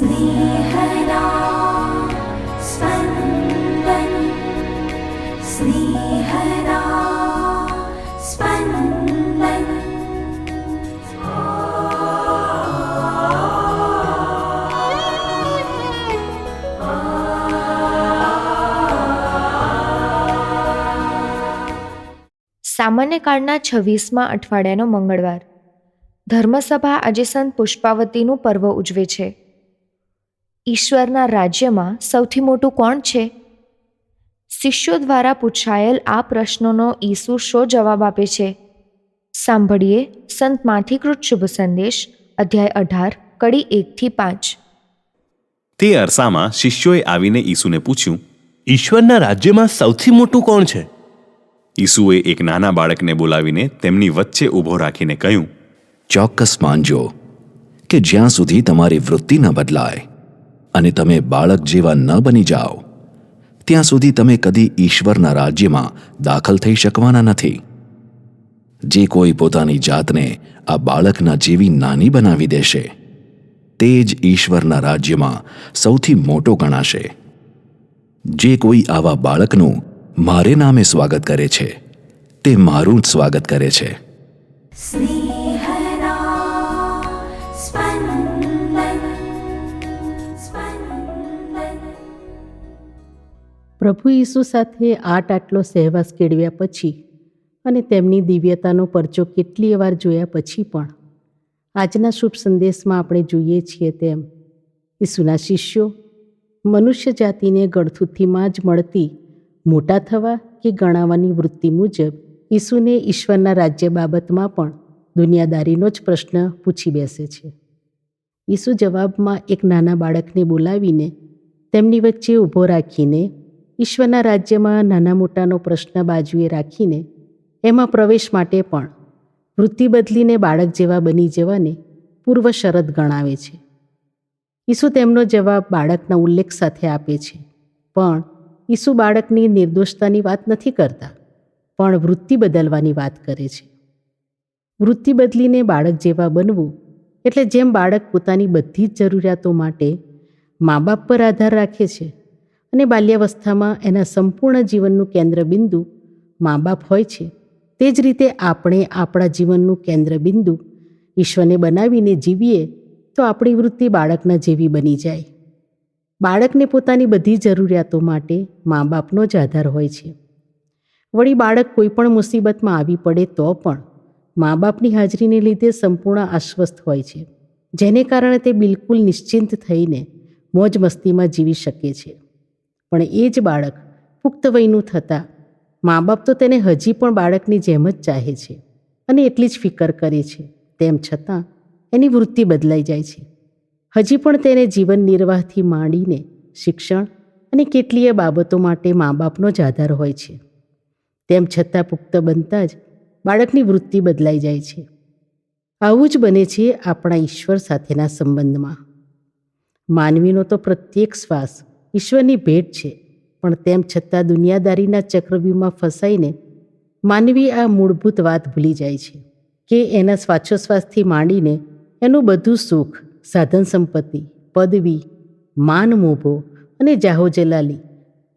स्नेहदा स्पन्दन् स्नेहदा स्पन्दन् સામાન્ય કાળના છવ્વીસમાં અઠવાડિયાનો મંગળવાર ધર્મસભા આજે સંત પુષ્પાવતીનું પર્વ ઉજવે છે ઈશ્વરના રાજ્યમાં સૌથી મોટું કોણ છે? શિષ્યો દ્વારા પૂછાયેલ આ પ્રશ્નોનો ઈસુ શો જવાબ આપે છે? સાંભળીએ સંત માથીકૃત શુભ સંદેશ અધ્યાય અઢાર કડી એકથી પાંચ. તે અરસામાં શિષ્યોએ આવીને ઈસુને પૂછ્યું ઈશ્વરના રાજ્યમાં સૌથી મોટું કોણ છે? ઈસુએ એક નાના બાળકને બોલાવીને તેમની વચ્ચે ઊભો રાખીને કહ્યું ચોક્કસ માનજો કે જ્યાં સુધી તમારી વૃત્તિ ન બદલાય અને તમે બાળક જેવા ન બની જાઓ. ત્યાં સુધી તમે કદી ઈશ્વરના રાજ્યમાં દાખલ થઈ શકવાના નથી. જે કોઈ પોતાની જાતને આ બાળકના જેવી નાની બનાવી દેશે, તે જ ઈશ્વરના રાજ્યમાં સૌથી મોટો ગણાશે. જે કોઈ આવા બાળકનું મારે નામે સ્વાગત કરે છે, તે મારું જ સ્વાગત કરે છે. પ્રભુ ઈસુ સાથે આટ આટલો સહેવાસ કેળવ્યા પછી અને તેમની દિવ્યતાનો પરચો કેટલી વાર જોયા પછી પણ. આજના શુભ સંદેશમાં આપણે જોઈએ છીએ તેમ, ઈસુના શિષ્યો મનુષ્ય જાતિને ગળથુથીમાં જ મળતી મોટા થવા કે ગણાવવાની વૃત્તિ મુજબ ઈસુને ઈશ્વરના રાજ્ય બાબતમાં પણ દુનિયાદારીનો જ પ્રશ્ન પૂછી બેસે છે. ઈસુ જવાબમાં એક નાના બાળકને બોલાવીને તેમની વચ્ચે ઊભો રાખીને ઈશ્વરના રાજ્યમાં નાના મોટાનો પ્રશ્ન બાજુએ રાખીને એમાં પ્રવેશ માટે પણ વૃત્તિ બદલીને બાળક જેવા બની જવાને પૂર્વ શરત ગણાવે છે. ઈસુ તેમનો જવાબ બાળકના ઉલ્લેખ સાથે આપે છે. પણ ઈસુ બાળકની નિર્દોષતાની વાત નથી કરતા, પણ વૃત્તિ બદલવાની વાત કરે છે. વૃત્તિ બદલીને બાળક જેવા બનવું એટલે જેમ બાળક પોતાની બધી જ જરૂરિયાતો માટે મા બાપ પર આધાર રાખે છે અને બાલ્યાવસ્થામાં એના સંપૂર્ણ જીવનનું કેન્દ્રબિંદુ મા બાપ હોય છે. તે જ રીતે આપણે આપણા જીવનનું કેન્દ્રબિંદુ ઈશ્વરને બનાવીને જીવીએ તો આપણી વૃત્તિ બાળકના જેવી બની જાય. બાળકને પોતાની બધી જરૂરિયાતો માટે મા બાપનો જ આધાર હોય છે. વળી બાળક કોઈપણ મુસીબતમાં આવી પડે તો પણ મા બાપની હાજરીને લીધે સંપૂર્ણ આશ્વસ્ત હોય છે. જેને કારણે તે બિલકુલ નિશ્ચિંત થઈને મોજ મસ્તીમાં જીવી શકે છે. પણ એ જ બાળક પુખ્ત વયનું થતાં મા બાપ તો તેને હજી પણ બાળકની જેમ જ ચાહે છે અને એટલી જ ફિકર કરે છે. તેમ છતાં એની વૃત્તિ બદલાઈ જાય છે. હજી પણ તેને જીવન નિર્વાહથી માંડીને શિક્ષણ અને કેટલીય બાબતો માટે મા બાપનો જ આધાર હોય છે. તેમ છતાં પુખ્ત બનતા જ બાળકની વૃત્તિ બદલાઈ જાય છે. આવું જ બને છે આપણા ઈશ્વર સાથેના સંબંધમાં. માનવીનો તો પ્રત્યેક શ્વાસ ઈશ્વરની ભેટ છે. પણ તેમ છતાં દુનિયાદારીના ચક્રવ્યૂહમાં ફસાઈને માનવી આ મૂળભૂત વાત ભૂલી જાય છે કે એના શ્વાસોશ્વાસથી માંડીને એનું બધું સુખ, સાધન સંપત્તિ, પદવી, માન મોભો અને જાહો જલાલી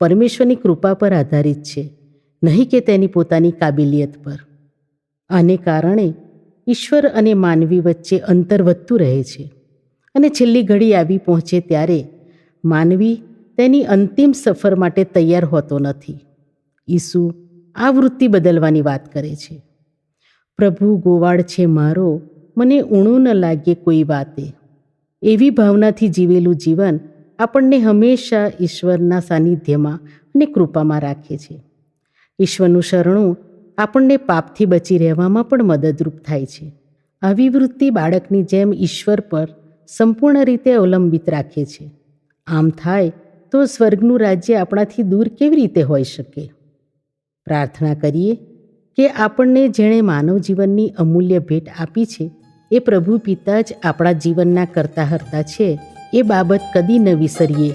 પરમેશ્વરની કૃપા પર આધારિત છે, નહીં કે તેની પોતાની કાબિલિયત પર. આને કારણે ઈશ્વર અને માનવી વચ્ચે અંતર વધતું રહે છે અને છેલ્લી ઘડી આવી પહોંચે ત્યારે માનવી તેની અંતિમ સફર માટે તૈયાર હોતો નથી. ઈસુ આ વૃત્તિ બદલવાની વાત કરે છે. પ્રભુ, ગોવાળ છે મારો, મને ઊણું ન લાગે કોઈ વાતે. એવી ભાવનાથી જીવેલું જીવન આપણને હંમેશા ઈશ્વરના સાનિધ્યમાં અને કૃપામાં રાખે છે. ઈશ્વરનું શરણું આપણને પાપથી બચી રહેવામાં પણ મદદરૂપ થાય છે. આવી વૃત્તિ બાળકની જેમ ઈશ્વર પર સંપૂર્ણ રીતે અવલંબિત રાખે છે. આમ થાય તો સ્વર્ગનું રાજ્ય આપણાથી દૂર કેવી રીતે હોઈ શકે? પ્રાર્થના કરીએ કે આપણને જેણે માનવ જીવનની અમૂલ્ય ભેટ આપી છે, એ પ્રભુ પિતા જ આપણા જીવનના કરતા હરતા છે, એ બાબત કદી ન વિસરીએ.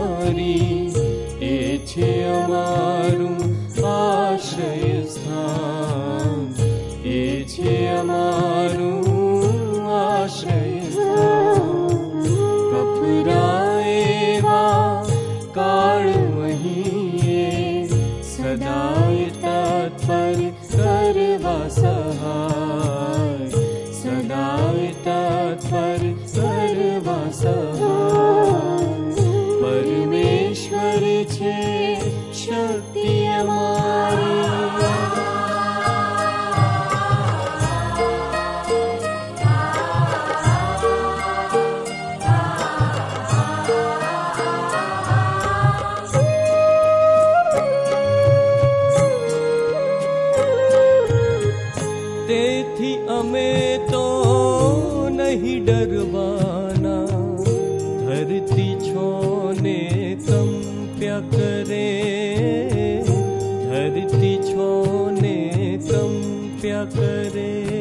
so. कृपया करे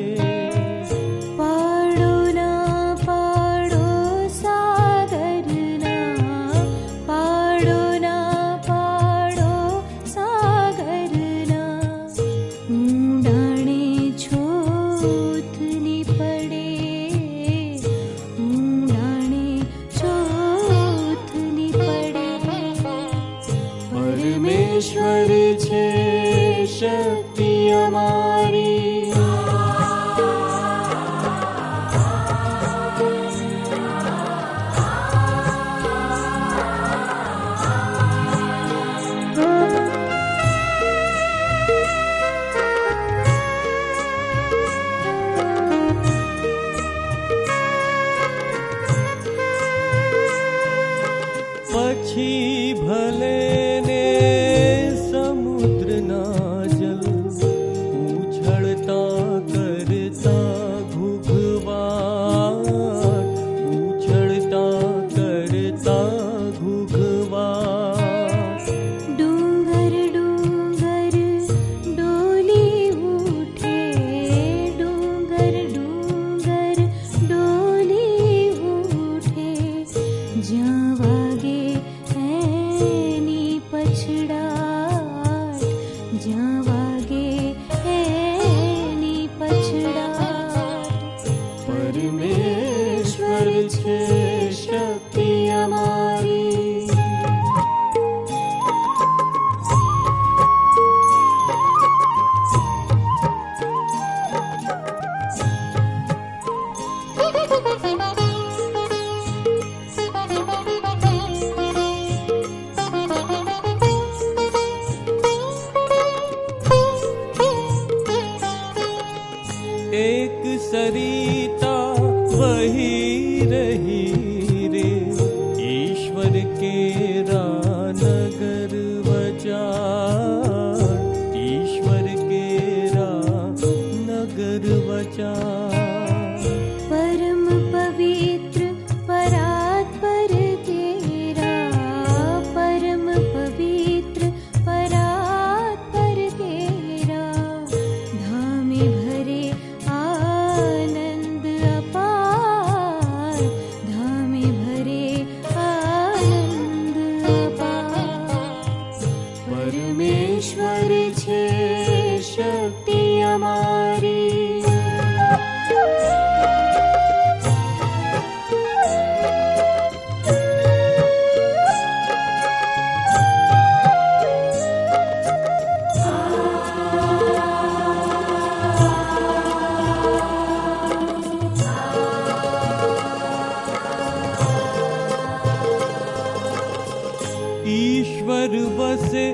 ईश्वर वसे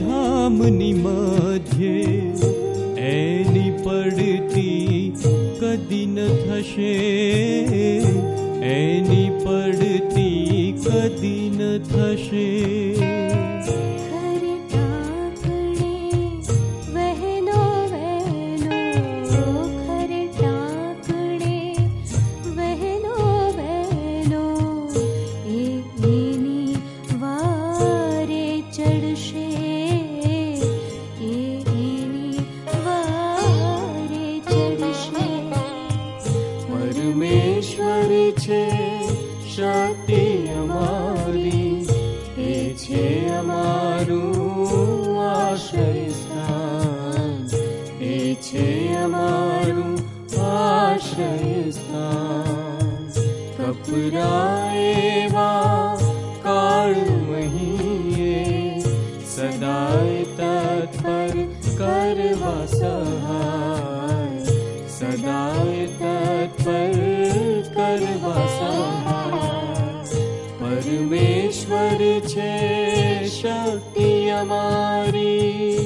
धनि पडती कदी न थशे ए पडती कदी न थशे। છે શાંતિ અમારી એ છે અમારું આશ્રય સ્થાન એ છે અમારું આશ્રય સ્થાન કપરાએવા કાળ મહીએ સદાય તત્પર કરવા સહાય સદાય તત્પર કરવા સહાય પરમેશ્વર છે શક્તિ અમારી